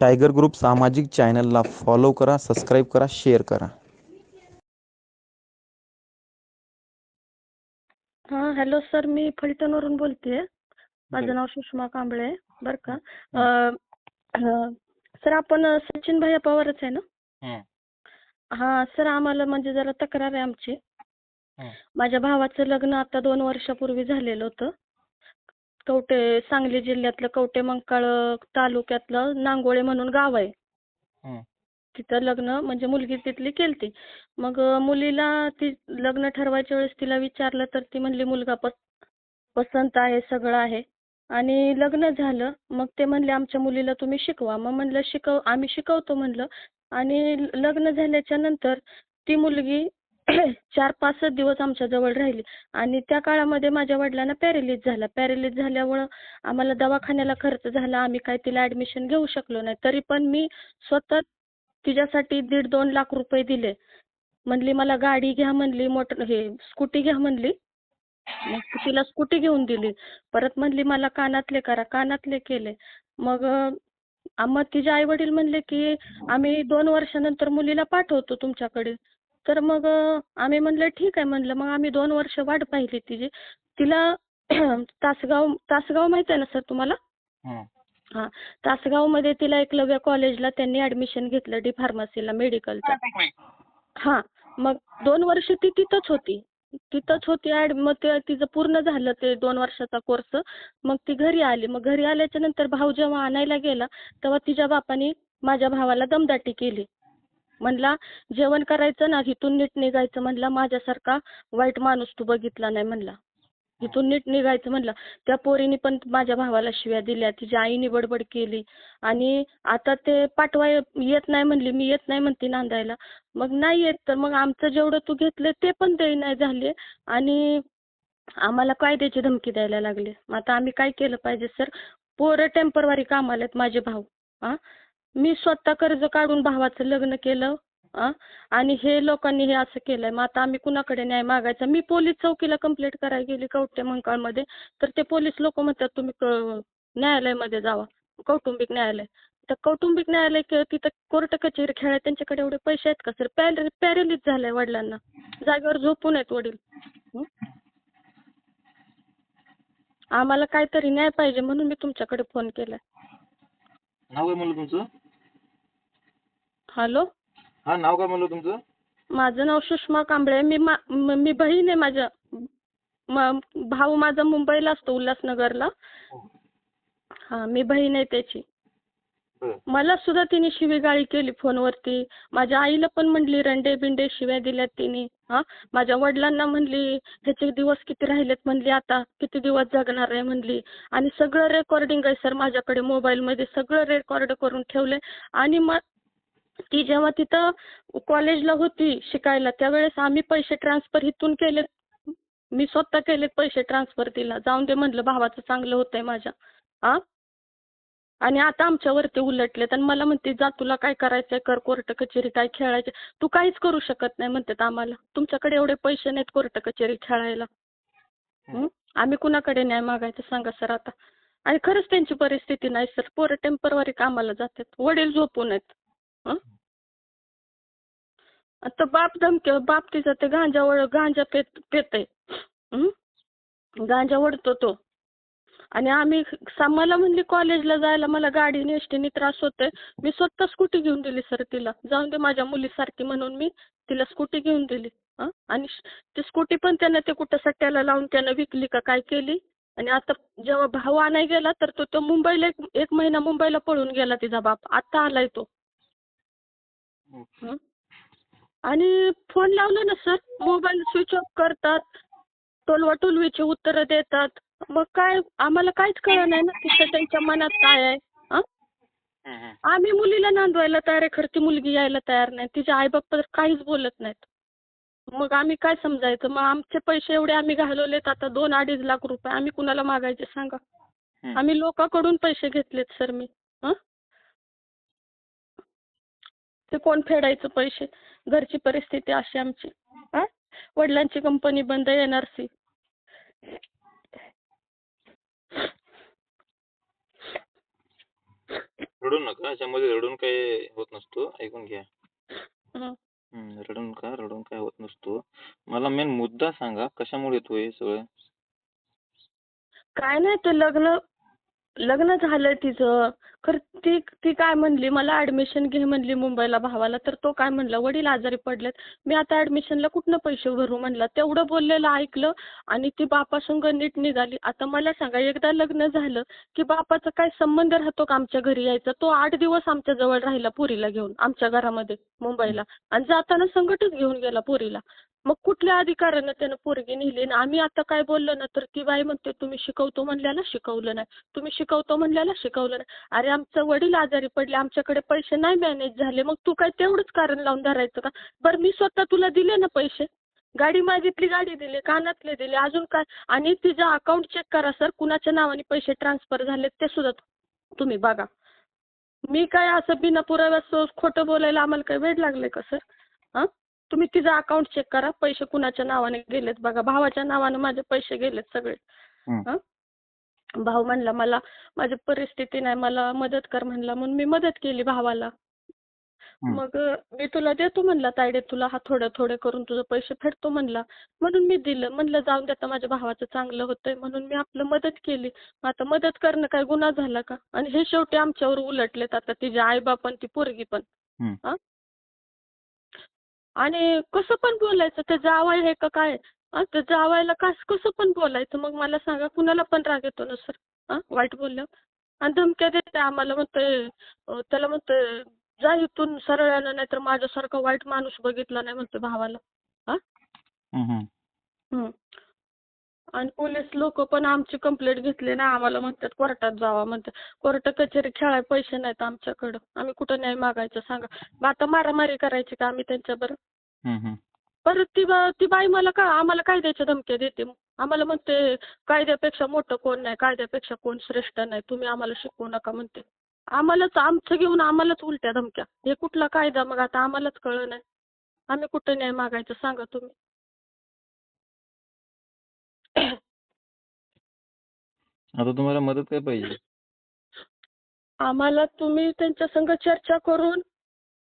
Tiger group सामाजिक चॅनलला follow करा सबस्क्राईब करा शेअर करा. हां हॅलो सर मी फलटणवरून बोलते माझं नाव सुषमा कांबळे बरं का. अं, सर आपण सचिन भैया पवारच आहे ना? हं. सर आम्हाला म्हणजे जरा तक्रार आहे आमची. माझ्या भावाचं लग्न आता दोन वर्षापूर्वी झालेलं होतं. कवठे सांगली जिल्ह्यातलं कवठे मंकाळ तालुक्यातलं नांगोळे म्हणून गाव आहे. तिथं लग्न म्हणजे मुलगी तिथली केलती. मग मुलीला ती लग्न ठरवायच्या वेळेस तिला विचारलं तर ती म्हणली मुलगा पस पसंत आहे सगळं आहे. आणि लग्न झालं. मग ते म्हणले आमच्या मुलीला तुम्ही शिकवा. मग म्हणलं शिकव आम्ही शिकवतो म्हणलं. आणि लग्न झाल्याच्यानंतर ती मुलगी चार पाचच दिवस आमच्या जवळ राहिली. आणि त्या काळामध्ये माझ्या वडिलांना पॅरेलिस झाला. पॅरेलिस झाल्यामुळं आम्हाला दवाखान्याला खर्च झाला. आम्ही काय तिला ॲडमिशन घेऊ शकलो नाही. तरी पण मी स्वतः तिच्यासाठी दीड दोन लाख रुपये दिले. म्हणली मला गाडी घ्या म्हणली मोटर हे स्कूटी घ्या म्हणली. मग तिला स्कूटी घेऊन दिली. परत म्हणली मला कानातले करा. कानातले केले. मग मग तिचे आई वडील म्हणले की आम्ही दोन वर्षानंतर मुलीला पाठवतो तुमच्याकडे. तर मग आम्ही म्हणलं ठीक आहे. म्हणलं मग आम्ही दोन वर्ष वाट पाहिली तिची. तिला तासगाव तासगाव माहिती आहे ना सर तुम्हाला? हं. तासगावमध्ये तिला एकलव्य कॉलेजला त्यांनी ॲडमिशन घेतलं डी फार्मसीला मेडिकलच्या हां. मग दोन वर्ष ती तिथंच होती. तिथंच होती ॲड मग ते तिचं पूर्ण झालं ते दोन वर्षाचा कोर्स मग ती घरी आली. मग घरी आल्याच्यानंतर भाऊ जेव्हा आणायला गेला तेव्हा तिच्या बापाने माझ्या भावाला दमदाटी केली. म्हणला जेवण करायचं ना इथून नीट निघायचं म्हणला माझ्यासारखा वाईट माणूस तू बघितला नाही म्हणला. इथून नीट निघायचं म्हणलं त्या पोरीने पण माझ्या भावाला शिव्या दिल्या तिच्या आईने बडबड केली. आणि आता ते पाठवा येत नाही म्हणली मी येत नाही म्हणते नांदायला. मग नाही येत तर मग आमचं जेवढं तू घेतलं ते पण दे नाही झाले. आणि आम्हाला कायद्याची धमकी द्यायला लागले. मग आता आम्ही काय केलं पाहिजे सर? पोरं टेम्परवारी कामाला आहेत माझे भाऊ. हां मी स्वतः कर्ज काढून भावाचं लग्न केलं आणि हे लोकांनी हे असं केलंय. मग आता आम्ही कुणाकडे न्याय मागायचा? मी पोलीस चौकीला कंप्लेंट करायला गेली कवठे मंकाळमध्ये. तर ते पोलीस लोक म्हणतात तुम्ही क- न्यायालयामध्ये जावा. कौटुंबिक न्यायालय. तर कौटुंबिक न्यायालय क- तिथं कोर्ट कचेरी खेळाय त्यांच्याकडे एवढे पैसे आहेत का सर पॅरे पॅरेलिस झालंय वडिलांना. जागेवर झोपून आहेत वडील. हं? आम्हाला काहीतरी न्याय पाहिजे म्हणून मी तुमच्याकडे फोन केलाय. नाव काय म्हणलं तुमचं? हॅलो. हा नाव काय म्हणलं तुमचं? माझं नाव सुषमा कांबळे मी मा म- मी बहीण आहे माझ्या. म- भाऊ माझा मुंबईला असतो उल्हासनगरला. हां. मी बहीण आहे त्याची. बरं. मला सुद्धा तिने शिवीगाळी केली फोनवरती. माझ्या आईला पण म्हणली रंडे बिंडे शिव्या दिल्यात तिने. हां माझ्या वडिलांना म्हणली ह्याचे दिवस किती राहिलेत? म्हणली आता किती दिवस जगणार आहे? म्हणली. आणि सगळं रेकॉर्डिंग आहे सर माझ्याकडे मोबाईलमध्ये सगळं रेकॉर्ड करून ठेवलंय. आणि मग ती जेव्हा तिथं कॉलेजला होती शिकायला त्यावेळेस आम्ही पैसे ट्रान्सफर इथून केलेत. मी स्वतः केलेत पैसे ट्रान्सफर तिला. जाऊन दे म्हटलं भावाचं चांगलं होतंय माझ्या. हां आणि आता आमच्यावरती उलटलेत आणि मला म्हणते जा तुला काय करायचंय? कर कोर्ट कचेरी काय खेळायचे तू काहीच करू शकत नाही म्हणतात आम्हाला. तुमच्याकडे एवढे पैसे नाहीत कोर्ट कचेरी खेळायला? आम्ही कुणाकडे न्याय मागायचं सांगा सर आता. आणि खरंच त्यांची परिस्थिती नाही सर. पोरं टेम्परवारी कामाला जातात. वडील झोपून आहेत. हं? आता बाप धमक्या बाप तिचा ते गांजा वळ गांजा पेत पेतय. गांजा ओढतो तो. आणि आम्ही सा- मला म्हणली कॉलेजला जायला मला गाडीने एसटीने त्रास होतोय. मी स्वतः स्कूटी घेऊन दिली सर तिला. जाऊन दे माझ्या मुलीसारखी म्हणून मी तिला स्कूटी घेऊन दिली. हं? आणि श- ती स्कूटी पण त्यानं ते कुठं सट्ट्याला लावून त्यानं विकली का काय केली? आणि आता जेव्हा भाऊ आणाय गेला तर तो तो मुंबईला एक एक महिना मुंबईला पळून गेला तिचा बाप. आता आलाय तो. आणि फोन लावला ना सर मोबाईल स्विच ऑफ करतात टोलवाटोलवीची उत्तरं देतात. मग काय आम्हाला काहीच कळलं नाही ना तिथं त्यांच्या मनात काय आहे. आम्ही मुलीला नांदवायला तयार आहे खरं ती मुलगी यायला तयार नाही. तिचे आईबाप तर काहीच बोलत नाहीत. मग आम्ही काय समजायचं? मग आमचे पैसे एवढे आम्ही घालवलेत आता दोन अडीच लाख रुपये आम्ही कुणाला मागायचे सांगा. आम्ही लोकांकडून पैसे घेतलेत सर मी हं ते कोण फेडायचं पैसे? घरची परिस्थिती अशी आमची. हं वडिलांची कंपनी बंद आहे एन आर सी. रडू नका याच्यामध्ये रडून काही होत नसतो. ऐकून घ्या. हं. हम्म, रडू नका रडून काय होत नसतो. मला मेन मुद्दा सांगा कशामुळे येतोय हे सगळं? काय नाही ते लग्न लग्न झालंय तिचं. खरं ती ती काय म्हणली? मला ऍडमिशन घे म्हणली मुंबईला भावाला. तर तो काय म्हणला? वडील आजारी पडलेत. मी आता ऍडमिशनला कुठनं पैसे भरू म्हणला. तेवढं बोललेलं ऐकलं आणि ती बापासंग नीट निघाली. आता मला सांगा एकदा लग्न झालं की बापाचा काय संबंध राहतो का आमच्या घरी यायचा? तो आठ दिवस आमच्या जवळ राहिला पुरीला घेऊन आमच्या घरामध्ये मुंबईला. आणि जाताना संकटच घेऊन गेला पुरीला. मग कुठल्या अधिकारानं त्यानं पोरगी नेली? आणि आम्ही आता काय बोललो ना तर ती बाई म्हणते तुम्ही शिकवतो म्हणल्याला शिकवलं नाही. तुम्ही शिकवतो म्हणल्याला शिकवलं नाही. अरे आमचं वडील आजारी पडले आमच्याकडे पैसे नाही मॅनेज झाले मग तू काय तेवढंच कारण लावून धरायचं का? बरं मी स्वतः तुला दिले ना पैसे? गाडी मागितली गाडी दिली कानातले दिले अजून काय? आणि तिचं अकाउंट चेक करा सर कुणाच्या नावाने पैसे ट्रान्सफर झाले ते सुद्धा तुम्ही बघा. मी काय असं बिना पुराव्याचं खोटं बोलायला आम्हाला काय वेळ लागले का सर हां? तुम्ही तिचं अकाउंट चेक करा पैसे कुणाच्या नावाने गेलेत बघा. भावाच्या नावाने माझे पैसे गेलेत सगळे. हं. भाऊ म्हणला मला माझी परिस्थिती नाही मला मदत कर म्हणला म्हणून मी मदत केली भावाला. मग मी तुला देतो म्हणला तायडे तुला हा थोडं थोडे करून तुझं पैसे फेडतो म्हणला म्हणून मी दिलं. म्हणलं जाऊन दे आता माझ्या भावाचं चांगलं होतंय म्हणून मी आपलं मदत केली. मग आता मदत करणं काय गुन्हा झाला का? आणि हे शेवटी आमच्यावर उलटलेत आता तिचे आईबाप आणि ती पोरगी पण. हा. आणि कसं पण बोलायचं ते जावई आहे का काय? हा ते जावायला कस कसं पण बोलायचं? मग मला सांगा कुणाला पण राग येतो ना सर हा? वाईट बोलल्यावर? आणि धमक्या देते आम्हाला म्हणतोय अं, त्याला म्हणतोय जा इथून सरळ्यानं नाहीतर माझ्यासारखा वाईट माणूस बघितला नाही म्हणतोय भावाला. हं. आणि पोलीस लोक पण आमची कंप्लेंट घेतली नाही आम्हाला म्हणतात कोर्टात जावा म्हणतात कोर्ट कचेरी खेळाय पैसे नाहीत आमच्याकडं. आम्ही कुठं न्याय मागायचं सांगा. मग आता मारामारी करायची का आम्ही त्यांच्याबरोबर. परत ती बा ती बाई मला का आम्हाला कायद्याच्या धमक्या देते मग. आम्हाला म्हणते कायद्यापेक्षा मोठं कोण नाही कायद्यापेक्षा कोण श्रेष्ठ नाही तुम्ही आम्हाला शिकवू नका म्हणते. आम्हालाच आमचं घेऊन आम्हालाच उलट्या धमक्या. हे कुठला कायदा? मग आता आम्हालाच कळलं नाही. आम्ही कुठं न्याय मागायचं सांगा तुम्ही. आता तुम्हाला मदत काय पाहिजे? आम्हाला तुम्ही त्यांच्या संग चर्चा करून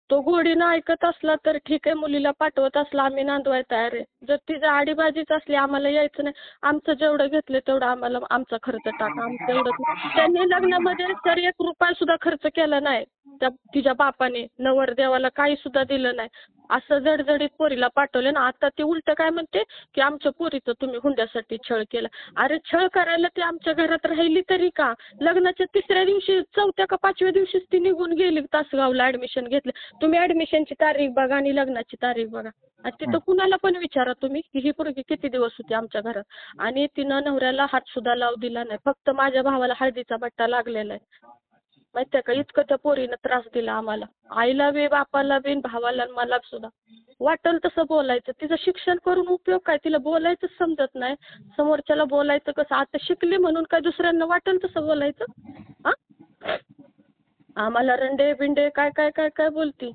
तो घोडीनं ऐकत असला तर ठीक आहे मुलीला पाठवत असला आम्ही नांदवाय तयार आहे. जर तिचं आडीबाजीच असली आम्हाला यायचं नाही. आमचं जेवढं घेतलं तेवढं आम्हाला आमचा खर्च टाका. आमचं एवढं त्यांनी लग्नामध्ये तर एक रुपया सुद्धा खर्च केला नाही. त्या तिच्या बापाने नवरदेवाला काही सुद्धा दिलं नाही. असं जडजडीत पोरीला पाठवलं ना आता ती उलट काय म्हणते की आमच्या पोरीचं तुम्ही हुंड्यासाठी छळ केला. अरे छळ करायला ती आमच्या घरात राहिली तरी का? लग्नाच्या तिसऱ्या दिवशी चौथ्या का पाचव्या दिवशीच ती निघून गेली तासगावला ऍडमिशन घेतलं. तुम्ही ऍडमिशनची तारीख बघा आणि लग्नाची तारीख बघा. आणि तिथं कुणाला पण विचारा तुम्ही की ही पोरगी किती दिवस होती आमच्या घरात? आणि तिनं नवऱ्याला हात सुद्धा लावू दिला नाही. फक्त माझ्या भावाला हळदीचा बट्टा लागलेला आहे. माहितीये का? इतकं त्या पोरीनं त्रास दिला आम्हाला. आईला बी बापाला बी भावाला आणि मला सुद्धा. वाटेल तसं बोलायचं. तिचं शिक्षण करून उपयोग काय? तिला बोलायचंच समजत नाही. समोरच्याला बोलायचं कसं? आता शिकली म्हणून काय दुसऱ्यांना वाटेल तसं बोलायचं? हा? आम्हाला रंडे बिंडे काय काय काय काय बोलती?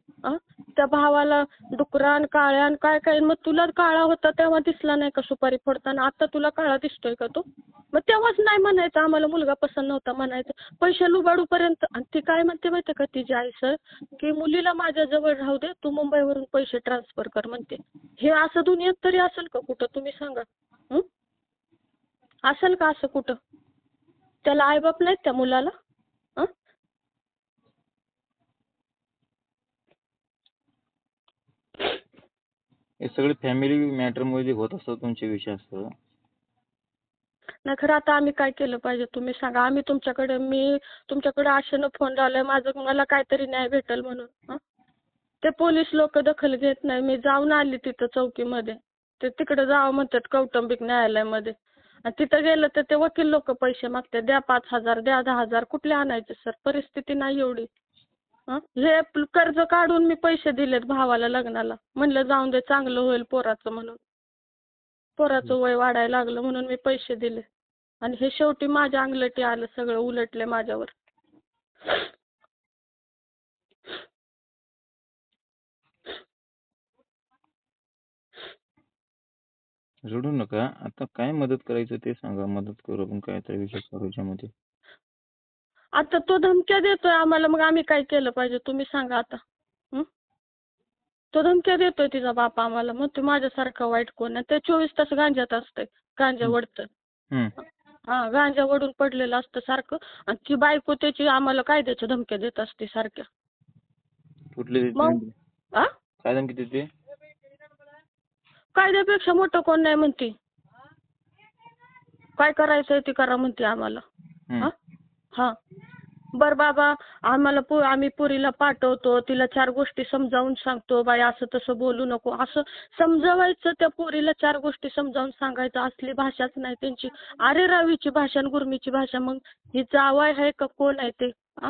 त्या भावाला डुकरान काळ्यान काय काय मग तुला काळा होता तेव्हा दिसला नाही का सुपारी फोडताना? आता तुला काळा दिसतोय का तो? मग तेव्हाच नाही म्हणायचं. आम्हाला मुलगा पसंत नव्हता म्हणायचं. पैसे लुबाडूपर्यंत. आणि ती काय म्हणते माहिती का तिची आई सर? की मुलीला माझ्या जवळ राहू दे. तू मुंबईवरून पैसे ट्रान्सफर कर म्हणते. हे असं दुनियेत तरी असेल का कुठं? तुम्ही सांगा. असेल का असं कुठं? त्याला आईबाप नाहीत त्या मुलाला हं? हे सगळे फॅमिली मॅटरमुळे जे होत असतात तुमचे विषय असतं. नाही खरं आता आम्ही काय केलं पाहिजे तुम्ही सांगा. आम्ही तुमच्याकडे मी तुमच्याकडे आशेनं फोन लावलाय माझं मला काहीतरी न्याय भेटेल म्हणून. हं? ते पोलीस लोक दखल घेत नाही. मी जाऊन आली तिथं चौकीमध्ये. ते तिकडे जावं म्हणतात कौटुंबिक न्यायालयामध्ये. आणि तिथं गेलं तर ते वकील लोक पैसे मागतात. द्या पाच हजार द्या दहा हजार कुठले आणायचे सर? परिस्थिती नाही एवढी. हे? कर्ज काढून मी पैसे दिलेत भावाला लग्नाला. म्हणलं जाऊन दे चांगलं होईल पोराचं म्हणून. पोराचं वय वाढायला लागलं म्हणून मी पैसे दिले. आणि हे शेवटी माझ्या अंगलटी आलं सगळं उलटले माझ्यावर. रडू नका. आता काय मदत करायचं ते सांगा. मदत करू आपण काय तरी विषय करू याच्यामध्ये. आता तो धमक्या देतोय आम्हाला मग आम्ही काय केलं पाहिजे? तुम्ही सांगा आता? तो धमक्या देतोय तिचा बाप आम्हाला मग ते माझ्यासारखा वाईट कोण आहे? ते चोवीस तास गांजात असतंय गांजा वडतं. हा. गांजा वडून पडलेलं असतं सारखं. आणि ती बायको त्याची आम्हाला कायद्याच्या धमक्या देत असते सारख्या. कुठली मग? धमकी? आ? काय धमकी देते? कायद्यापेक्षा मोठं कोण नाही म्हणते. काय करायचंय ते करा म्हणते आम्हाला. हा? हा. बरं बाबा आम्हाला पो आम्ही पोरीला पाठवतो तिला चार गोष्टी समजावून सांगतो बाई असं तसं बोलू नको असं समजावायचं त्या पोरीला चार गोष्टी समजावून सांगायचं असली भाषाच नाही त्यांची. अरे रावीची भाषा आणि गुरमीची भाषा मग ही जावाय आहे का कोण आहे ते? आ?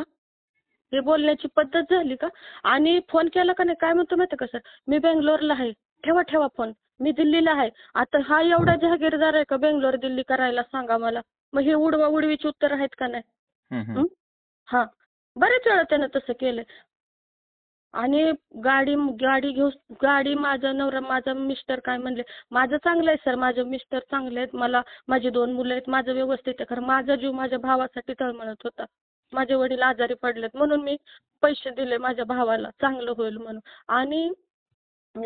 हे बोलण्याची पद्धत झाली का? आणि फोन केला का नाही? काय म्हणतो माहिती का सर? मी बेंगलोरला आहे. ठेवा ठेवा फोन. मी दिल्लीला आहे. आता हा एवढा जहागीरदार आहे का बेंगलोर दिल्ली करायला सांगा मला. मग हे उडवा उडवीची उत्तर आहेत का नाही? हा बरेच वेळा त्यानं तसं केलंय. आणि गाडी गाडी घेऊ गाडी माझा नवरा माझा मिस्टर काय म्हणले माझं चांगलं आहे सर माझे मिस्टर चांगले आहेत. मला माझी दोन मुलं आहेत. माझं व्यवस्थित आहे. खरं माझा जीव माझ्या भावासाठी तळमळत होता. माझे वडील आजारी पडलेत. म्हणून मी पैसे दिले माझ्या भावाला. चांगलं होईल म्हणून. आणि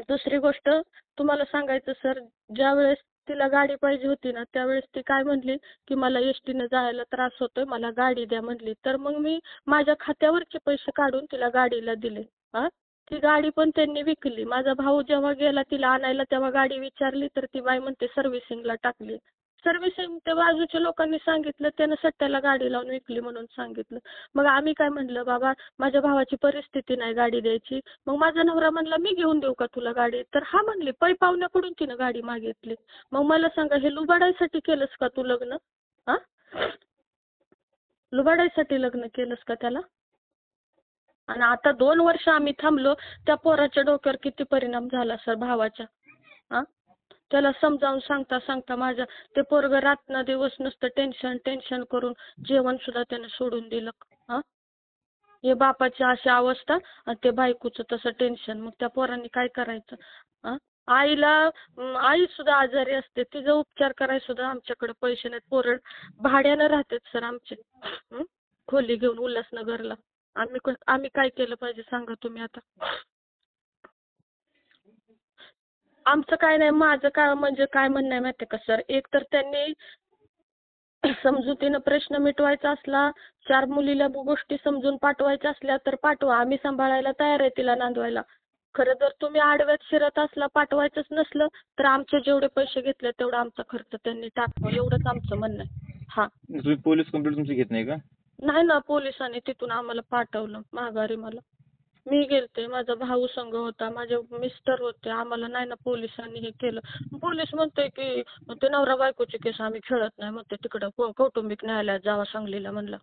दुसरी गोष्ट तुम्हाला सांगायचं सर ज्या वेळेस तिला गाडी पाहिजे होती ना त्यावेळेस ती काय म्हणली की मला एस टीनं जायला त्रास होतोय मला गाडी द्या म्हणली. तर मग मी माझ्या खात्यावरचे पैसे काढून तिला गाडीला दिले. हा? ती गाडी पण त्यांनी विकली. माझा भाऊ जेव्हा गेला तिला आणायला तेव्हा गाडी विचारली तर ती बाई म्हणते सर्व्हिसिंगला टाकली. सर्व्हिसिंग त्या बाजूच्या लोकांनी सांगितलं त्यानं सट्ट्याला गाडी लावून विकली म्हणून सांगितलं. मग आम्ही काय म्हणलं बाबा माझ्या भावाची परिस्थिती नाही गाडी द्यायची. मग माझा नवरा म्हणला मी घेऊन देऊ का तुला गाडी? तर हा म्हणली पै पाहुण्याकडून तिनं गाडी मागितली. मग मला सांगा हे लुबाडायसाठी केलंस का तू लग्न? हा लुबाडायसाठी लग्न केलंस का त्याला? आणि आता दोन वर्ष आम्ही थांबलो त्या पोराच्या डोक्यावर किती परिणाम झाला सर भावाच्या. हा त्याला समजावून सांगता सांगता माझ्या ते पोरगं रात्र दिवस नुसतं टेन्शन टेन्शन करून जेवण सुद्धा त्यानं सोडून दिलं. हां? हे बापाची अशी अवस्था आणि ते बायकोचं तसं टेन्शन मग त्या पोरांनी काय करायचं? हां? आईला आई सुद्धा आजारी असते. तिचा उपचार करायला सुद्धा आमच्याकडे पैसे नाहीत. पोरं भाड्यानं राहतात सर आमचे. खोली घेऊन उल्हासनगरला. आम्ही क- आम्ही काय केलं पाहिजे सांगा तुम्ही आता. आमचं काय नाही माझं काय म्हणजे काय म्हणणं आहे माहिती आहे का सर? एक तर त्यांनी समजुतीनं प्रश्न मिटवायचा असला चार मुलीला गोष्टी समजून पाठवायच्या असल्या तर पाठवा आम्ही सांभाळायला तयार आहे तिला नांदवायला. खरं जर तुम्ही आडव्यात शिरत असला पाठवायचंच नसलं तर आमचे जेवढे पैसे घेतले तेवढा आमचा खर्च त्यांनी टाकावा एवढंच आमचं म्हणणं आहे. हां. तुम्ही पोलीस कंप्लेंट तुमची घेत नाही का? नाही ना पोलिसांनी तिथून आम्हाला पाठवलं माघारी मला. मी गेलते माझा भाऊ संघ होता माझे मिस्टर होते आम्हाला नाही ना पोलिसांनी हे केलं. पोलीस म्हणतोय की ते नवरा बायकोची केस आम्ही खेळत नाही म्हणते तिकडं कौ- कौटुंबिक न्यायालयात जावा सांगलीला म्हणलं.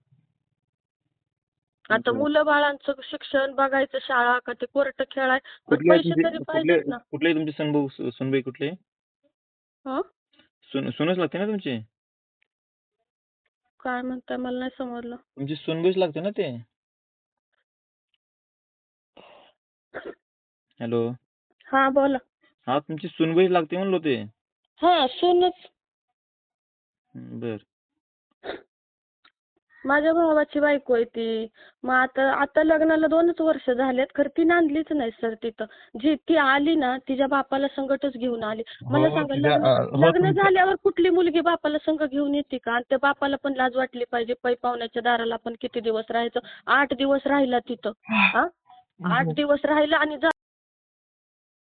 आता. मुलं बाळांचं शिक्षण बघायचं शाळा का ते कोर्ट खेळाय पण कुठले पैसे तुमचे तरी कुठले पाहिजेत ना. कुठले तुमचे सनभाऊ सुनबाई कुठले? हं? सुन सुनच लागते ना तुमची? काय म्हणताय मला नाही समजलं. तुमची सुनबाईच लागते ना ते? हॅलो. हा बोला. हा तुमची सुनबाईच लागते म्हणलो ते हा सूनच. बर. माझ्या भावाची बायको आहे ती. मग आता आता लग्नाला दोनच वर्ष झालेत. खरं ती नांदलीच नाही सर तिथं. जी ती आली ना तिच्या बापाला संगटच घेऊन आली. मला हो, सांगा तिच्या- लग्न अं, हो, लग्न तुमच्या- झाल्यावर कुठली मुलगी बापाला संग घेऊन येते का? आणि त्या बापाला पण लाज वाटली पाहिजे. पै पाहुण्याच्या दाराला पण किती दिवस राहायचं? आठ दिवस राहिला तिथं. हा? आठ दिवस राहिला आणि